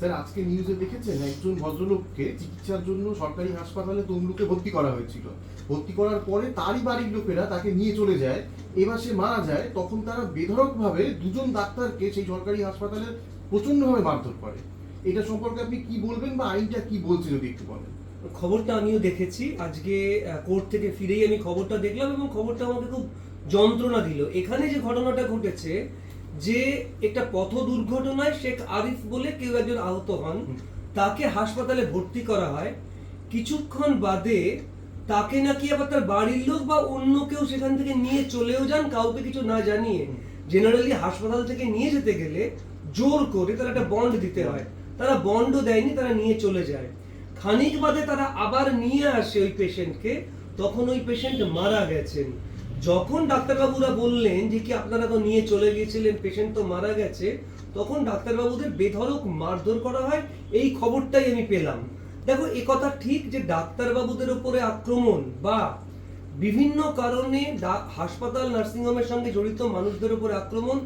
Sir, আজকে নিউজে দেখেছেন একজন ভদ্রলোককে চিকিৎসার জন্য সরকারি হাসপাতালে তমলুকে ভর্তি করা হয়েছিল। ভর্তি করার পরে তারই বাড়ির লোকেরা তাকে নিয়ে চলে যায়। এবার সে মারা যায়, তখন তারা বেধড়কভাবে দুজন ডাক্তারকে সেই সরকারি হাসপাতালে প্রচন্ডভাবে মারধর করে। এটা সম্পর্কে আপনি কি বলবেন বা আইনটা কি বলছে যদি একটু বলেন? খবরটা আমিও দেখেছি। আজকে কোর্ট থেকে ফিরেই আমি খবরটা দেখলাম এবং খবরটা আমাকে খুব যন্ত্রণা দিল। এখানে যে ঘটনাটা ঘটেছে যে একটা পথ দুর্ঘটনায় শেখ আরিফ বলে কেউ একজন আহত হন তাকে হাসপাতালে ভর্তি করা হয়। কিছুক্ষণ বাদে তাকে নাকি আবার তার বাড়ির লোক বা অন্য কেউ সেখান থেকে নিয়ে চলেও যান কাউকে কিছু না জানিয়ে। জেনারেলি হাসপাতাল থেকে নিয়ে যেতে গেলে জোর করে তারা একটা বন্ড দিতে হয়। তারা বন্ডও দেয়নি তারা নিয়ে চলে যায়। খানিক বাদে তারা আবার নিয়ে আসে ওই পেশেন্টকে তখন ওই পেশেন্ট মারা গেছেন। যখন ডাক্তারবাবুরা বললেন যে কি আপনারা তো নিয়ে চলে গিয়েছিলেন পেশেন্ট তো মারা গেছে, তখন ডাক্তারবাবুদের বেধড়ক মারধর করা হয়, এই খবরটাই আমি পেলাম। দেখো, এ কথা ঠিক যে ডাক্তারবাবুদের উপরে আক্রমণ বা বিভিন্ন কারণে হাসপাতাল, নার্সিংহোমের সঙ্গে জড়িত মানুষদের উপর আক্রমণ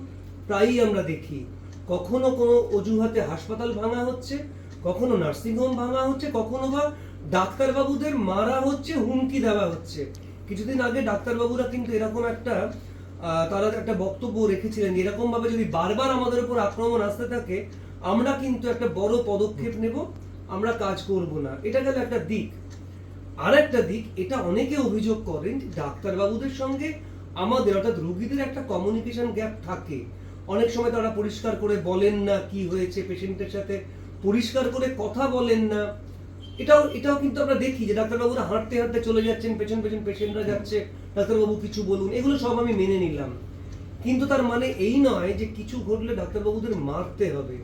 প্রায়ই আমরা দেখি। কখনো কোনো অজুহাতে হাসপাতাল ভাঙা হচ্ছে, কখনো নার্সিংহোম ভাঙা হচ্ছে, কখনো বা ডাক্তারবাবুদের মারা হচ্ছে, হুমকি দেওয়া হচ্ছে। কিছুদিন আগে ডাক্তারবাবুরা কিন্তু এরকম একটা তারা একটা বক্তব্য রেখেছিলেন এরকম ভাবে যদি বারবার আমাদের উপর আক্রমণ আসতে থাকে, আমরা কিন্তু একটা বড় পদক্ষেপ নেব, আমরা কাজ করব না। এটা গেল একটা দিক। আর একটা দিক, এটা অনেকে অভিযোগ করেন ডাক্তারবাবুদের সঙ্গে আমাদের অর্থাৎ রোগীদের একটা কমিউনিকেশন গ্যাপ থাকে। অনেক সময় তারা পরিষ্কার করে বলেন না কি হয়েছে পেশেন্টের সাথে, পরিষ্কার করে কথা বলেন না। এটাও এটাও কিন্তু আমরা দেখি যে ডাক্তারবাবুরা হাঁটতে হাঁটতে চলে যাচ্ছেন পেছন পেছন পেশেন্টরা যাচ্ছে ডাক্তারবাবু কিছু বলুন এগুলো সব আমি মেনে নিলাম। কিন্তু তার মানে এই নয় যে কিছু ঘটলে ডাক্তারবাবুদের মারতে হবে।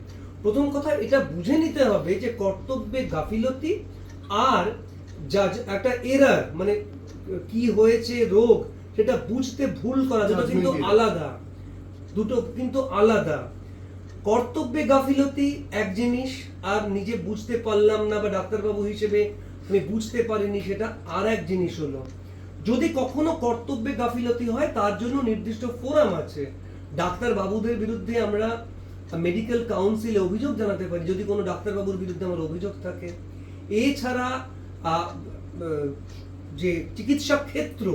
প্রথম কথা এটা বুঝে নিতে হবে যে কর্তব্যে গাফিলতি আর যা একটা এরার মানে কি হয়েছে রোগ সেটা বুঝতে ভুল করা দুটো কিন্তু আলাদা। দুটো কিন্তু আলাদা। কর্তব্যে গাফিলতি এক জিনিস, আর নিজে বুঝতে পারলাম না বা ডাক্তারবাবু হিসেবে আমি বুঝতে পারিনি, সেটা আর এক জিনিস হলো। যদি কখনো কর্তব্যে গাফিলতি হয়, তার জন্য নির্দিষ্ট ফোরাম আছে। ডাক্তার বাবুদের বিরুদ্ধে আমরা মেডিকেল কাউন্সিলে অভিযোগ জানাতে পারি, যদি কোনো ডাক্তারবাবুর বিরুদ্ধে আমার অভিযোগ থাকে। এছাড়া যে চিকিৎসা ক্ষেত্র,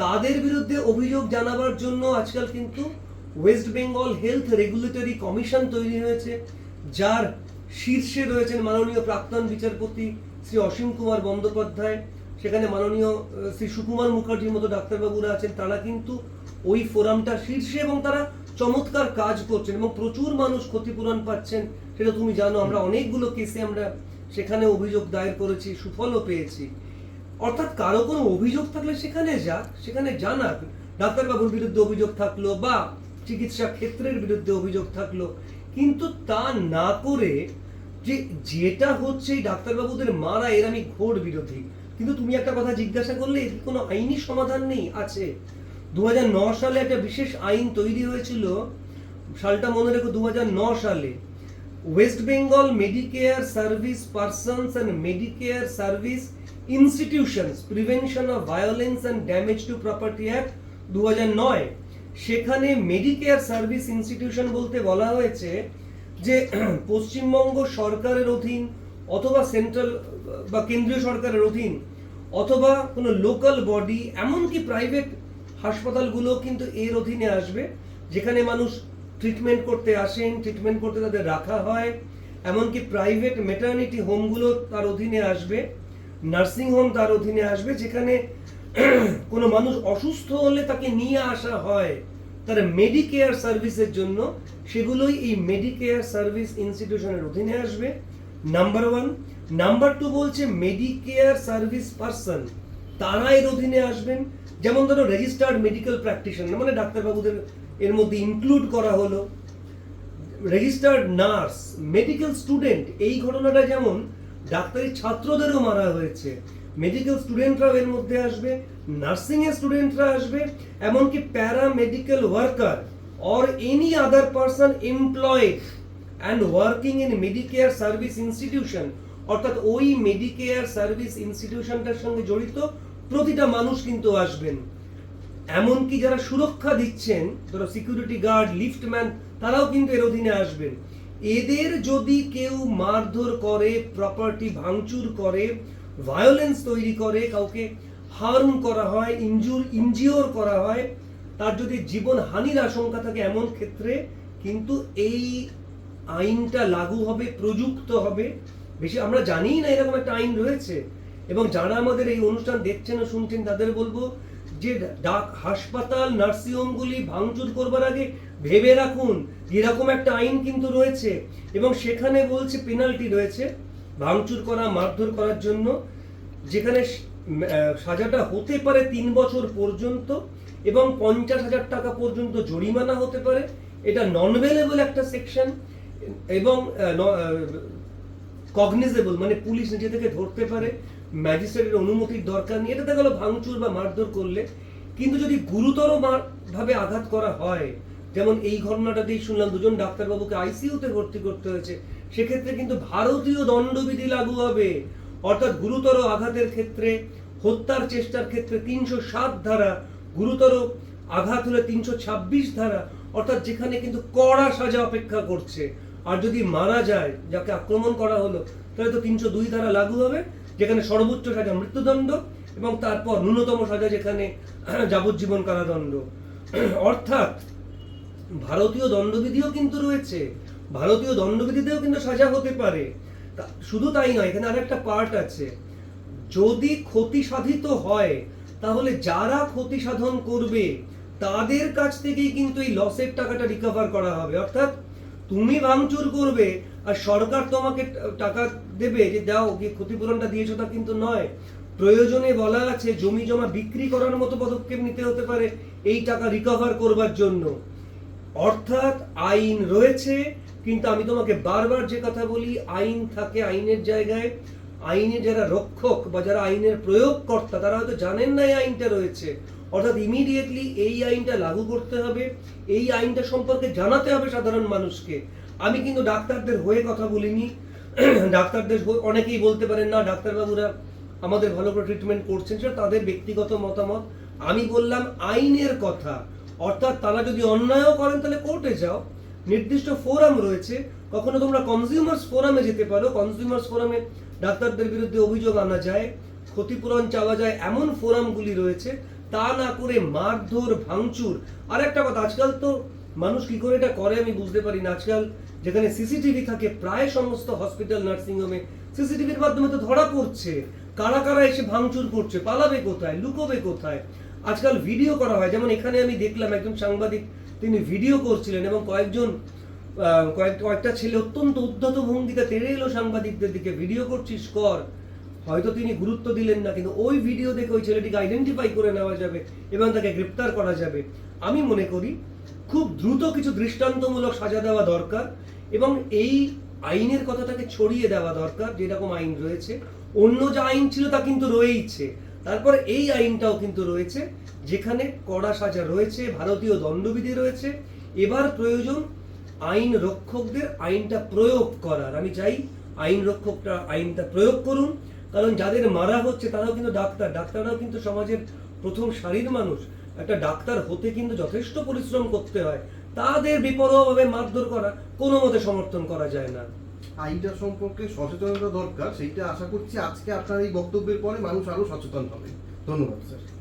তাদের বিরুদ্ধে অভিযোগ জানাবার জন্য আজকাল কিন্তু West Bengal Health Regulatory Commission তৈরি হয়েছে, যার শীর্ষে রয়েছেন মাননীয় প্রাক্তন বিচারপতি শ্রী অসীম কুমার বন্দ্যোপাধ্যায়। সেখানে মাননীয় শ্রী সুকুমার মুখার্জির মতো ডাক্তারবাবুরা আছেন, তারা কিন্তু ওই ফোরামটার শীর্ষে এবং তারা চমৎকার কাজ করছেন এবং প্রচুর মানুষ ক্ষতিপূরণ পাচ্ছেন, সেটা তুমি জানো, আমরা অনেকগুলো কেসে আমরা সেখানে অভিযোগ দায়ের করেছি, সুফলও পেয়েছি। অর্থাৎ কারও কোনো অভিযোগ থাকলে সেখানে যাক, সেখানে জানাক। ডাক্তারবাবুর বিরুদ্ধে অভিযোগ থাকল বা চিকিৎসা ক্ষেত্রের বিরুদ্ধে অভিযোগ থাকল। কিন্তু তা না করে যে যেটা হচ্ছে এই ডাক্তারবাবুদের মারা, এর আমি ঘোর বিরোধী। কিন্তু তুমি একটা কথা জিজ্ঞাসা করলে, এর কোনো আইনি সমাধান নেই? আছে। দু সালে একটা বিশেষ আইন তৈরি হয়েছিল, সালটা মনে রেখো দু সালে। West Bengal Medicare Service Persons and Medicare Service Institutions, Prevention of Violence and Damage to Property Act দু সেখানে মেডিকেয়ার সার্ভিস ইনস্টিটিউশন বলতে বলা হয়েছে যে, পশ্চিমবঙ্গ সরকারের অধীন অথবা সেন্ট্রাল বা কেন্দ্রীয় সরকারের অধীন অথবা কোনো লোকাল বডি এমনকি প্রাইভেট হাসপাতালগুলো কিন্তু এর অধীনে আসবে, যেখানে মানুষ ট্রিটমেন্ট করতে আসেন ট্রিটমেন্ট করতে তাদের রাখা হয়, এমনকি প্রাইভেট মেটার্নিটি হোমগুলো তার অধীনে আসবে নার্সিং হোম তার অধীনে আসবে, যেখানে কোনো মানুষ অসুস্থ হলে তাকে নিয়ে আসা হয় তার মেডিকেয়ার সার্ভিসের জন্য, সেগুলোই এই মেডিকেয়ার সার্ভিস ইনস্টিটিউশনের অধীনে আসবে। নাম্বার ওয়ান নাম্বার টু বলছে মেডিকেয়ার সার্ভিস পার্সন তারা এর অধীনে আসবেন। যেমন ধরো রেজিস্টার্ড মেডিকেল প্র্যাকটিশনার মানে ডাক্তারবাবুদের এর মধ্যে ইনক্লুড করা হলো। রেজিস্টার্ড নার্স মেডিকেল স্টুডেন্ট এই ঘটনাটা যেমন ডাক্তারি ছাত্রদেরও মারা হয়েছে মেডিকেল স্টুডেন্টরাও এর মধ্যে আসবে। নার্সিং এর স্টুডেন্টরা আসবে, এমনকি para medical worker or any other person employed and working in Medicare service institution অর্থাৎ ওই মেডিকেয়ার সার্ভিস ইনস্টিটিউশনটার সঙ্গে জড়িত প্রতিটা মানুষ কিন্তু আসবেন। এমনকি যারা সুরক্ষা দিচ্ছেন, ধরো সিকিউরিটি গার্ড লিফটম্যান তারাও কিন্তু এর অধীনে আসবেন। এদের যদি কেউ মারধর করে প্রপার্টি ভাঙচুর করে ভায়োলেন্স তৈরি করে, কাউকে হার্ম করা হয়, ইনজুর, ইনজিওর করা হয়, তার যদি জীবন হানির আশঙ্কা থাকে এমন ক্ষেত্রে কিন্তু এই আইনটা লাগু হবে, প্রযুক্ত হবে। বেশি আমরা জানি না এরকম একটা আইন রয়েছে। এবং যারা আমাদের এই অনুষ্ঠান দেখছেন ও শুনছেন তাদের বলব যে ডাক হাসপাতাল, নার্সিংহোমগুলি ভাঙচুর করবার আগে ভেবে রাখুন, এরকম একটা আইন কিন্তু রয়েছে। এবং সেখানে বলছে পেনাল্টি রয়েছে, ভাঙচুর করা, মারধর করার জন্য। যেখানে সাজাটা হতে পারে তিন বছর পর্যন্ত এবং পঞ্চাশ হাজার টাকা পর্যন্ত জরিমানা হতে পারে। এটা নন ভেলেবল একটা সেকশন এবং কগনিজেবল মানে পুলিশ নিজে থেকে ধরতে পারে ম্যাজিস্ট্রেটের অনুমতির দরকার নেই। এটাতে গেল ভাঙচুর বা মারধর করলে। কিন্তু যদি গুরুতর ভাবে আঘাত করা হয়, যেমন এই ঘটনাটা দিয়ে শুনলাম দুজন ডাক্তারবাবুকে আইসিইউতে ভর্তি করতে হয়েছে, সেক্ষেত্রে কিন্তু ভারতীয় দণ্ডবিধি লাগু হবে। অর্থাৎ গুরুতর আঘাতের ক্ষেত্রে, হত্যার চেষ্টার ক্ষেত্রে তিনশো সাত ধারা, গুরুতর আঘাত হলে তিনশো ছাব্বিশ ধারা, অর্থাৎ যেখানে কিন্তু কড়া সাজা অপেক্ষা করছে। আর যদি মারা যায়, যাকে আক্রমণ করা হলো, তাহলে তো তিনশো দুই ধারা লাগু হবে, যেখানে সর্বোচ্চ সাজা মৃত্যুদণ্ড এবং তারপর ন্যূনতম সাজা যেখানে যাবজ্জীবন কারাদণ্ড। অর্থাৎ ভারতীয় দণ্ডবিধিও কিন্তু রয়েছে। ভারতীয় দণ্ডবিধিতেও কিন্তু সাজা হতে পারে। শুধু তাই নয়, এখানে আরেকটা পার্ট আছে। যদি ক্ষতি সাধিত হয়, তাহলে যারা ক্ষতি সাধন করবে, তাদের কাছ থেকেই কিন্তু এই লসের টাকাটা রিকভার করা হবে। অর্থাৎ তুমি ভাঙচুর করবে আর সরকার তোমাকে টাকা দেবে যে দাও, যে ক্ষতিপূরণটা দিয়েছ তা কিন্তু নয়। প্রয়োজনে বলা আছে, জমি জমা বিক্রি করার মতো পদক্ষেপ নিতে হতে পারে এই টাকা রিকভার করবার জন্য। অর্থাৎ আইন রয়েছে কিন্তু আমি তোমাকে বারবার যে কথা বলি, আইন থাকে আইনের জায়গায়। আইনে যারা রক্ষক বা যারা আইনের প্রয়োগকর্তা, তারা হয়তো জানেন না এই আইনটা রয়েছে। অর্থাৎ ইমিডিয়েটলি এই আইনটা লাগু করতে হবে, এই আইনটা সম্পর্কে জানাতে হবে সাধারণ মানুষকে। আমি কিন্তু ডাক্তারদের হয়ে কথা বলিনি। ডাক্তারদের অনেকেই বলতে পারেন, না, ডাক্তারবাবুরা আমাদের ভালো করে ট্রিটমেন্ট করছেন, সেটা তাদের ব্যক্তিগত মতামত। আমি বললাম, আইনের কথা। অর্থাৎ তারা যদি অন্যায়ও করেন, তাহলে কোর্টে যাও। নির্দিষ্ট ফোরাম রয়েছে। কখনো তোমরা কনজিউমার্স ফোরামে যেতে পারো। কনজিউমার্স ফোরামে ডাক্তারদের বিরুদ্ধে অভিযোগ আনা যায়, ক্ষতিপূরণ চাওয়া যায়, এমন ফোরামগুলি রয়েছে। তা না করে মারধর, ভাঙচুর। আর একটা কথা, আজকাল তো মানুষ কি করে এটা করে আমি বুঝতে পারি না। আজকাল যেখানে সিসিটিভি থাকে, প্রায় সমস্ত হসপিটাল নার্সিংহোমে সিসিটিভির মাধ্যমে তো ধরা পড়ছে। কারা কারা এসে ভাঙচুর করছে? পালাবে কোথায়? লুকোবে কোথায়? আজকাল ভিডিও করা হয়। যেমন এখানে আমি দেখলাম, একজন সাংবাদিক তিনি ভিডিও করছিলেন এবং কয়েকজন কয়েক, কয়েকটা ছেলে অত্যন্ত উদ্ধত ভঙ্গিতে তেড়ে এলো সাংবাদিকদের দিকে ভিডিও করছিস, কর। হয়তো তিনি গুরুত্ব দিলেন না, কিন্তু ওই ভিডিও দেখে ওই ছেলেটিকে আইডেন্টিফাই করে নেওয়া যাবে এবং তাকে গ্রেপ্তার করা যাবে। আমি মনে করি খুব দ্রুত কিছু দৃষ্টান্তমূলক সাজা দেওয়া দরকার এবং এই আইনের কথাটাকে ছড়িয়ে দেওয়া দরকার, যেরকম আইন রয়েছে। অন্য যা আইন ছিল তা কিন্তু রয়েইছে। তারপর এই আইনটাও কিন্তু রয়েছে। যেখানে কড়া সাজা রয়েছে, ভারতীয় দণ্ডবিধি রয়েছে, এবার প্রয়োজন আইন রক্ষকদের আইনটা প্রয়োগ করার। আমি চাই আইন রক্ষকরা আইনটা প্রয়োগ করুন, কারণ যাদের মারা হচ্ছে তারাও কিন্তু ডাক্তার। ডাক্তাররাও কিন্তু সমাজের প্রথম সারির মানুষ। একটা ডাক্তার হতে কিন্তু যথেষ্ট পরিশ্রম করতে হয়। তাদের বেপরোয়াভাবে মারধর করা কোনো মতে সমর্থন করা যায় না। আইনটা সম্পর্কে সচেতনতা দরকার, সেইটা আশা করছি আজকে আপনার এই বক্তব্যের পরে মানুষ আরও সচেতন হবে। ধন্যবাদ, স্যার।